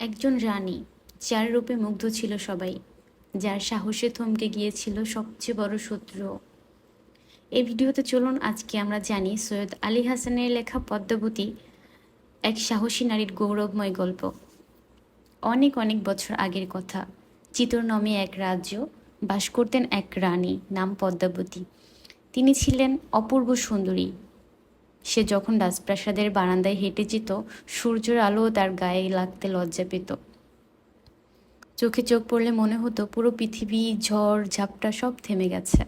একজন রানী, যার রূপে মুগ্ধ ছিল সবাই, যার সাহসে থমকে গিয়েছিল সবচেয়ে বড় শত্রু। এই ভিডিওতে চলুন আজকে আমরা জানি সৈয়দ আলী হাসানের লেখা পদ্মাবতী এক সাহসী নারীর গৌরবময় গল্প। অনেক অনেক বছর আগের কথা। চিতর নামে এক রাজ্য, বাস করতেন এক রানী, নাম পদ্মাবতী। তিনি ছিলেন অপূর্ব সুন্দরী সে যখন রাজপ্রাসাদের বারান্দায় হেঁটে যেত, সূর্যের আলো তার গায়ে লাগতে লজ্জা পেত। চোখে চোখ পড়লে মনে হতো পুরো পৃথিবী, ঝড়, ঝাপটা সব থেমে গেছে।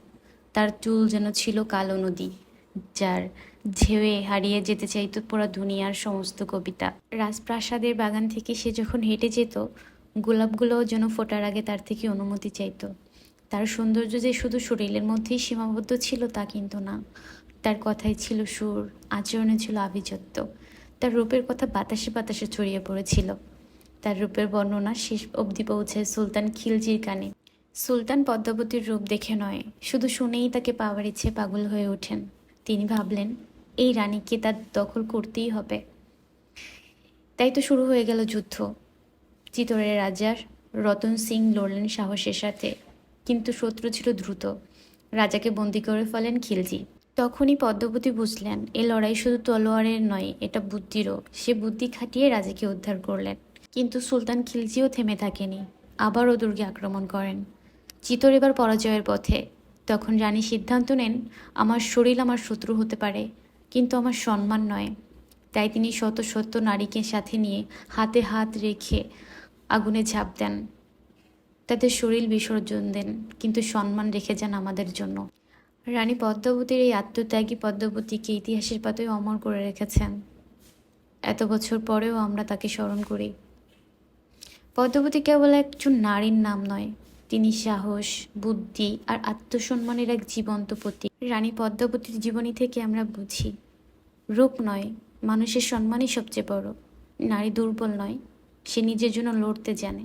তার চুল যেন ছিল কালো নদী, যার ঢেউয়ে হারিয়ে যেতে চাইতো পুরো দুনিয়ার সমস্ত কবিতা। রাজপ্রাসাদের বাগান থেকে সে যখন হেঁটে যেত, গোলাপগুলোও যেন ফোটার আগে তার থেকে অনুমতি চাইত। তার সৌন্দর্য যে শুধু শরীরের মধ্যেই সীমাবদ্ধ ছিল তা কিন্তু না। তার কথাই ছিল সুর, আচরণে ছিল আভিজাত্য। তার রূপের কথা বাতাসে বাতাসে ছড়িয়ে পড়েছিল। তার রূপের বর্ণনা শেষ অবধি পৌঁছায় সুলতান খিলজির কানে। সুলতান পদ্মাবতীর রূপ দেখে নয়, শুধু শুনেই তাকে পাওয়ার ইচ্ছে পাগল হয়ে ওঠেন। তিনি ভাবলেন, এই রানীকে তার দখল করতেই হবে। তাই তো শুরু হয়ে গেল যুদ্ধ। চিতরের রাজার রতন সিং লড়লেন সাহসের সাথে, কিন্তু শত্রু ছিল দ্রুত। রাজাকে বন্দি করে ফেলেন খিলজি। তখনই পদ্মবতী বুঝলেন, এ লড়াই শুধু তলোয়ারের নয়, এটা বুদ্ধিরও সে বুদ্ধি খাটিয়ে রাজাকে উদ্ধার করলেন। কিন্তু সুলতান খিলজিও থেমে থাকেনি, আবারও দুর্গে আক্রমণ করেন। চিতর এবার পরাজয়ের পথে। তখন রানী সিদ্ধান্ত নেন, আমার শরীর আমার শত্রু হতে পারে, কিন্তু আমার সম্মান নয়। তাই তিনি শত শত নারীকে সাথে নিয়ে হাতে হাত রেখে আগুনে ঝাঁপ দেন। তাদের শরীর বিসর্জন দেন, কিন্তু সম্মান রেখে যান আমাদের জন্য। রানী পদ্মাবতীর এই আত্মত্যাগী পদ্মাবতীকে ইতিহাসের পাতায় অমর করে রেখেছেন। এত বছর পরেও আমরা তাকে স্মরণ করি। পদ্মাবতী কেবল একজন নারীর নাম নয়, তিনি সাহস, বুদ্ধি আর আত্মসম্মানের এক জীবন্ত প্রতীক। রানী পদ্মাবতীর জীবনী থেকে আমরা বুঝি, রূপ নয়, মানুষের সম্মানই সবচেয়ে বড়। নারী দুর্বল নয়, সে নিজের জন্য লড়তে জানে।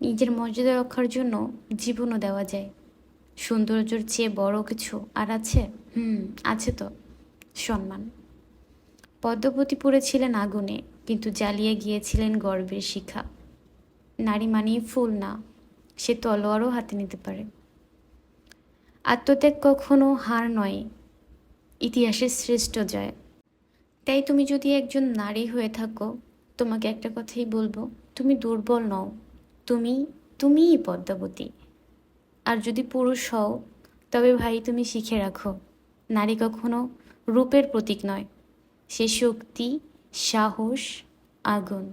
নিজের মর্যাদা রক্ষার জন্য জীবনও দেওয়া যায়। সৌন্দর্যের চেয়ে বড় কিছু আর আছে? হুম, আছে তো। সম্মান। পদ্মপতি পড়েছিলেন আগুনে, কিন্তু জ্বালিয়ে গিয়েছিলেন গর্বের শিখা। নারী মানেই ফুল না, সে তলোয়ারও হাতে নিতে পারে। আত্মত্যাগ কখনো হার নয়, ইতিহাসের শ্রেষ্ঠ জয়। তাই তুমি যদি একজন নারী হয়ে থাকো, তোমাকে একটা কথাই বলব, তুমি দুর্বল নও। তুমি, তুমিই পদ্মাবতী। আর যদি পুরুষ হও, তবে ভাই তুমি শিখে রাখো, নারী কখনো রূপের প্রতীক নয়, সে শক্তি, সাহস, আগুন।